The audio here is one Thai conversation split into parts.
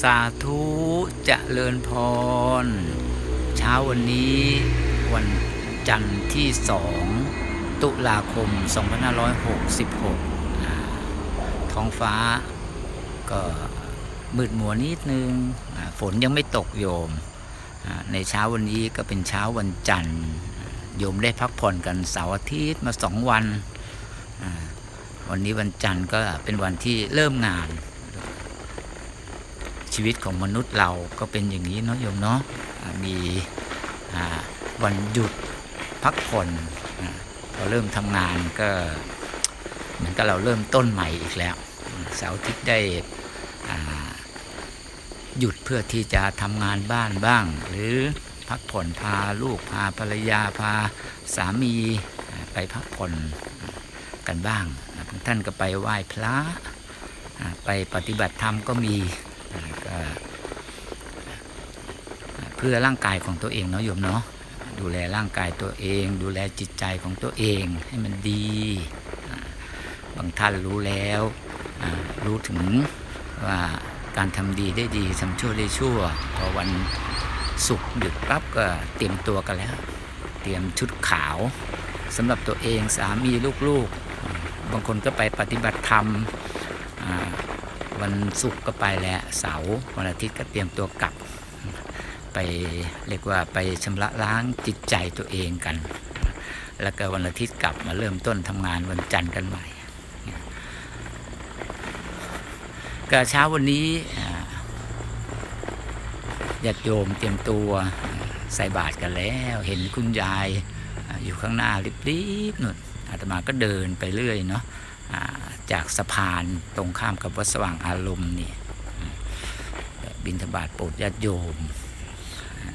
สาธุจะเลิญพร เช้าวันนี้วันจันทร์ที่สองตุลาคม 2566อ่าท้องฟ้าก็มืดมัวนิดนึง ฝนยังไม่ตกโยม ในเช้าวันนี้ก็เป็นเช้าวันจันทร์ โยมได้พักผ่อนกันเสาร์อาทิตย์มาสองวัน วันนี้วันจันทร์ก็เป็นวันที่เริ่มงาน ชีวิตของมนุษย์เราก็เป็นอย่างนี้เนาะโยมเนาะมีวันหยุดพักผ่อนพอเริ่มทำงานก็เหมือนกับเราเริ่มต้นใหม่อีกแล้วเสาร์อาทิตย์ได้หยุดเพื่อที่จะทำงานบ้านบ้าง หรือพักผ่อนพาลูกพาภรรยาพาสามีไปพักผ่อนกันบ้างท่านก็ไปไหว้พระไปปฏิบัติธรรมก็มี เพื่อร่างกายของตัวเองเนาะโยมเนาะดูแลร่างกายตัวเอง ดูแลจิตใจของตัวเองให้มันดีบางท่านรู้แล้วรู้ถึงว่าการทำดีได้ดีทำชั่วได้ชั่ว พอวันศุกร์หยุดปั๊บก็เตรียมตัวกันแล้ว เตรียมชุดขาวสำหรับตัวเองสามีลูกๆ บางคนก็ไปปฏิบัติธรรม วันศุกร์ก็ไปแล้วเสาร์วันอาทิตย์ก็เตรียมตัวกลับ ไปเรียกว่าไปชำระล้างจิตใจตัวเองกัน แล้วก็วันอาทิตย์กลับมาเริ่มต้นทำงานวันจันทร์กันใหม่ก็เช้าวันนี้ญาติโยมเตรียมตัวใส่บาตรกันแล้ว เห็นคุณยายอยู่ข้างหน้ารีบๆนู่นอาตมาก็เดินไปเรื่อยเนาะ จากสะพานตรงข้ามกับวัดสว่างอารมณ์นี่บินทบาทโปรดญาติโยม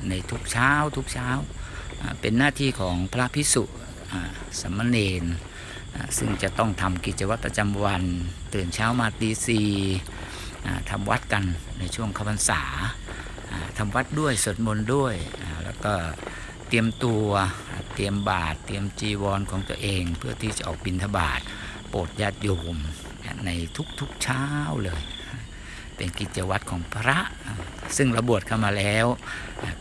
ในทุกเช้าทุกเช้าเป็นหน้าที่ของพระพิสุสามเณรซึ่งจะต้องทำกิจวัตรประจำวัน ตื่นเช้ามาตีสี่ทำวัดกันในช่วงข้าพรรษาอ่าทำวัดด้วยสวดมนต์ด้วย แล้วก็เตรียมตัวเตรียมบาตรเตรียมจีวรของตัวเอง เพื่อที่จะออกบิณฑบาต โปรดญาติโยมในทุกๆเช้าเลย เป็นกิจวัตรของพระ ซึ่งราบวชเข้ามาแล้ว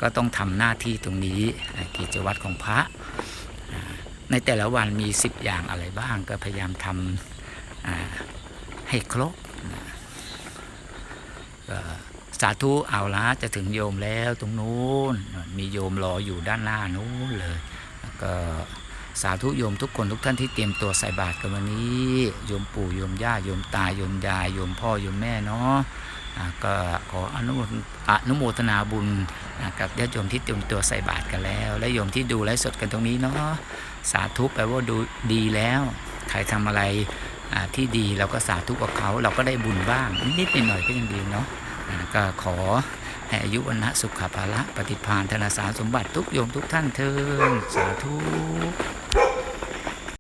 ก็ต้องทำหน้าที่ตรงนี้กิจวัตรของพระ ในแต่ละวันมี 10 อย่างอะไรบ้างก็พยายามทำให้ครบสาธุเอาละจะถึงโยมแล้วตรงนู้นมีโยมรออยู่ด้านหน้านู้นเลย แล้วก็ สาธุโยมทุกคนทุกท่านที่เตรียมตัวใส่บาตรกันวันนี้โยมปู่โยมย่าโยมตาโยมยายโยมพ่อโยมแม่เนาะก็ขออนุโมทอนุโมทนาบุญกับญาติโยมที่เตรียมตัวใส่บาตรกันแล้ว และโยมที่ดูไลฟ์สดกันตรงนี้เนาะสาธุแปลว่าดูดีแล้ว ใครทำอะไรที่ดีเราก็สาธุกับเขาเราก็ได้บุญบ้างนิดๆหน่อยก็ยังดีเนาะก็ขอ ให้อายุวันนะสุขภาละปฏิภาณธนาสารสมบัติทุกโยมทุกท่านเทินสาธุ